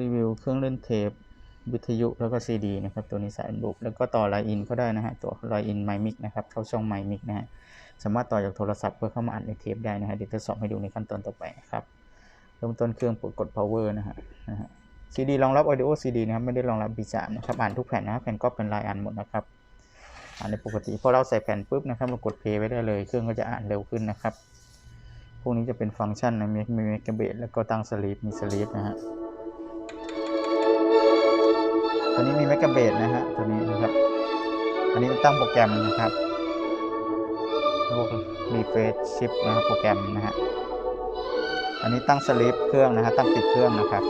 รีวิวเครื่องเล่นเทป วิทยุแล้วก็ซีดีนะครับ ตัวนี้สายลูปแล้วก็ต่อไลน์อินก็ได้นะฮะ ตัวไลน์อินไมมิกนะครับ เข้าช่องไมมิกนะฮะ สามารถต่อจากโทรศัพท์เพื่อเข้ามาอัดในเทปได้นะฮะ เดี๋ยวทดสอบให้ดูในขั้นตอนต่อไปนะครับเริ่มต้นเครื่องกดกด power นะฮะซีดีรองรับ audio CD นะครับ ไม่ได้รองรับ B3 นะครับ อ่านทุกแผ่นนะครับแผ่นก็เป็นลายอ่านหมดนะครับอ่านในปกติพอเราใส่แผ่นปุ๊บนะครับเรากด play ไว้ได้เลย เครื่องก็จะอ่านเร็วขึ้นนะครับ พวกนี้จะเป็นฟังก์ชันนะมีมีเมกะเบตแล้วก็ตั้งสลีปมีสลีปนะฮะ ตัวนี้มีเมกะเบตนะฮะตัวนี้นะครับ อันนี้ตั้งโปรแกรมนะครับพวกรีเฟรชชิปนะครับโปรแกรมนะฮะอันนี้ตั้งสลีปเครื่องนะฮะตั้งปิดเครื่องนะครับ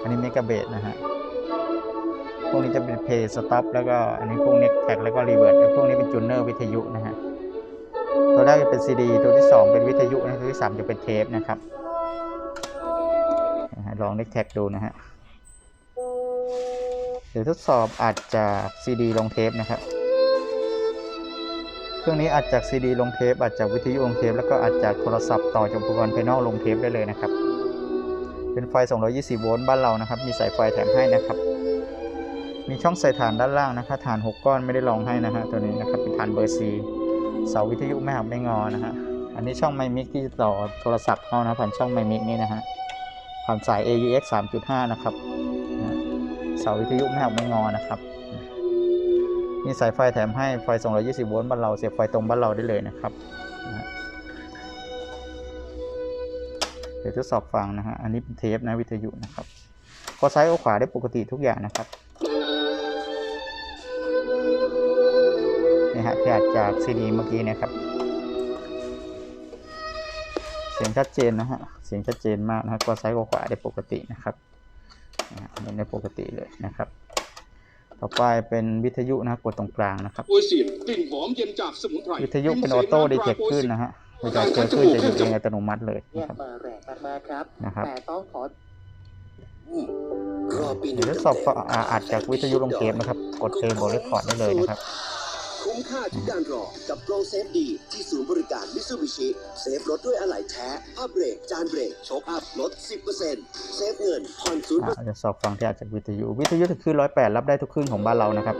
อันนี้เมกะเบตนะฮะพวกนี้จะเป็นเพย์สต็อปแล้วก็อันนี้พวกเน็ตแท็กแล้วก็รีเวิร์ดพวกนี้เป็นจูเนอร์วิทยุนะฮะตัวแรกจะเป็นซีดีตัวที่ 2 เป็นวิทยุนะตัวที่ 3 จะเป็นเทปนะครับลองเน็กแท็กดูนะฮะ เดี๋ยวทดสอบอาจจากซีดีลงเทปนะครับ เครื่องนี้อาจจากซีดีลงเทปอาจจากวิทยุลงเทปแล้วก็อาจจากโทรศัพท์ต่อจากอุปกรณ์ภายนอกลงเทปได้เลยนะครับ เป็นไฟ 220 โวลต์บ้านเรานะครับ มีสายไฟแถมให้นะครับ มีช่องใส่ฐานด้านล่างนะครับฐาน 6 ก้อนไม่ได้รองให้นะฮะตัวนี้นะครับเป็นฐานเบอร์ C เสาวิทยุไม่หักไม่งอนะฮะอันนี้ช่องไมมิกที่ต่อโทรศัพท์เข้านะผ่านช่องไมมิกนี่นะฮะผ่านสาย AUX 3.5 นะครับ เสาวิทยุไม่หักไม่งอนะครับมีสายไฟแถมให้ไฟ 220 โวลต์บ้านเราเสียบไฟตรงบ้านเราได้เลยนะครับเดี๋ยวทดสอบฟังนะฮะอันนี้เป็นเทปนะวิทยุนะครับก็ซ้ายก็ขวาได้ปกติทุกอย่างนะครับนี่ฮะที่อาจจากซีดีเมื่อกี้นะครับ เสียงชัดเจนนะฮะเสียงชัดเจนมากนะฮะก็ซ้ายก็ขวาได้ปกตินะครับ นะฮะเล่นได้ปกติเลยนะครับ ต่อไปเป็นวิทยุนะกดตรงกลางนะครับโปรยเสียงกลิ่นหอมเย็นจากสมุนไพรวิทยุเป็นออโต้ดีเทคขึ้นนะฮะเวลาเจอขึ้นจะหยุดเองอัตโนมัติเลยแยนะกครับ มาแรงมากๆครับ นะครับ แต่ต้องขอรอบปีหเดี๋นึ่ยวงทดสอบฟังอ่าอัดจากวิทยุลงเทปนะครับ กดเทปบอร์เรคคอร์ดได้เลยนะครับ คุ้มค่าทุกการรอ กับโปรเซฟดีที่ศูนย์บริการมิซูบิชิเซฟรถด้วยอะไหล่แท้ผ้าเบรก จานเบรกโชคอัพลด 10%เซฟเงินผ่อนศูนย์อาจะสอบฟังที่อาจจากวิทยุวิทยุถึงคลื่นร้อยแปดรับได้ทุกคลื่นของบ้านเรานะครับ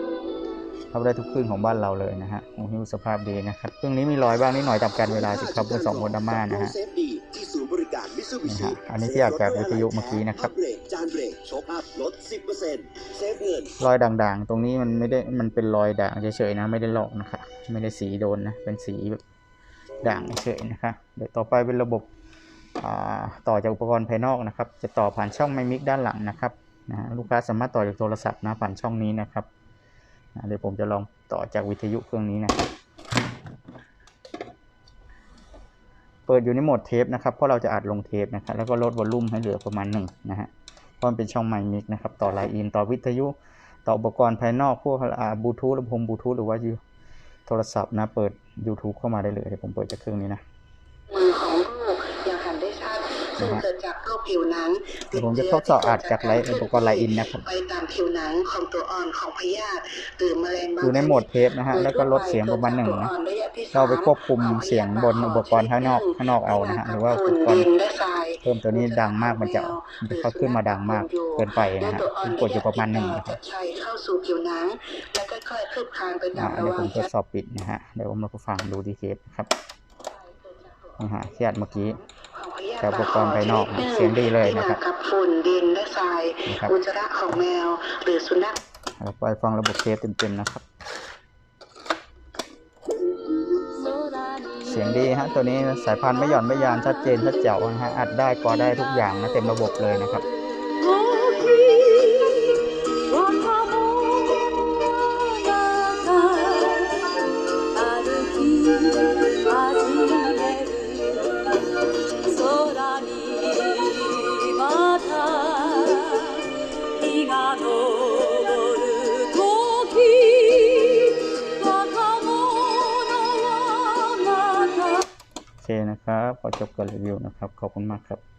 รับได้ทุกคลื่นของบ้านเราเลยนะฮะโอ้โหสภาพดีนะครับเครื่องนี้มีรอยบ้างนิดหน่อยตามการเวลาสิครับเบอร์สองโมดาม่านะฮะ นะชิฮะอันนี้ที่อาจจากวิทยุเมื่อกี้นะครับผ้าเบรกจานเบรกโชคอัพลด10%เซฟเงินรอยด่างๆ ตรงนี้มันไม่ได้มันเป็นรอยด่างเฉยๆนะ ไม่ได้ลอกนะคะไม่ได้สีโดนนะ เป็นสีแบบด่างเฉยๆนะคะเดี๋ยวต่อไปเป็นระบบอ่าต่อจากอุปกรณ์ภายนอกนะครับ จะต่อผ่านช่องไมมิกด้านหลังนะครับนะฮะลูกค้าสามารถต่อจากโทรศัพท์นะผ่านช่องนี้นะครับนะเดี๋ยวผมจะลองต่อจากวิทยุเครื่องนี้นะครับ เปิดอยู่ในโหมดเทปนะครับเพราะเราจะอัดลงเทปนะครับแล้วก็ลดวอลลุ่มให้เหลือประมาณหนึ่งนะฮะเพราะมันเป็นช่องไมค์มิกนะครับต่อไลน์อินต่อวิทยุต่ออุปกรณ์ภายนอกพวกบลูทูธลำโพงบลูทูธหรือว่าโทรศัพท์นะเปิด YouTube เข้ามาได้เลยเดี๋ยวผมเปิดจากเครื่องนี้นะ นังเดี๋ยวผมจะทดสอบอัดจากไลน์อุปกรณ์ไลน์อินนะครับไปตามผิวหนังของตัวอ่อนของพยาธิหรือแมลงบางอยู่ในโหมดเทปนะฮะแล้วก็ลดเสียงประมาณหนึ่งนะเราไปควบคุมเสียงบนอุปกรณ์ข้างนอกข้างนอกเอานะฮะหรือว่าอุปกรณ์เพิ่มตัวนี้ดังมากมันจะมันจะเข้าขึ้นมาดังมากเกินไปนะฮะผมกดอยู่ประมาณหนึ่งนะครับจะใช้เข้าสู่ผิวหนังแล้วก็ค่อยๆคืบคลานไปตาอ่ามเดี๋ยวระหผว่างมทดสอบปิดนะฮะเดี๋ยวผมมาฟังดูดีเทปนะครับนี่ฮะที่อัดเมื่อกี้ แต่อุปกรณ์ภายนอกเสียงดีเลยนะครับที่มากับฝุ่นดินและทรายนะครับอุจจาระของแมว หรือสุนัขเราไปฟังระบบเทปเต็มๆนะครับ เสียงดีฮะตัวนี้สายพันธุ์ไม่หย่อนไม่ยานชัดเจนชัดแจ๋วนะฮะอัดได้กอได้ทุกอย่างนะเต็มระบบเลยนะครับ นะครับ ขอจบการรีวิวนะครับ ขอบคุณมากครับ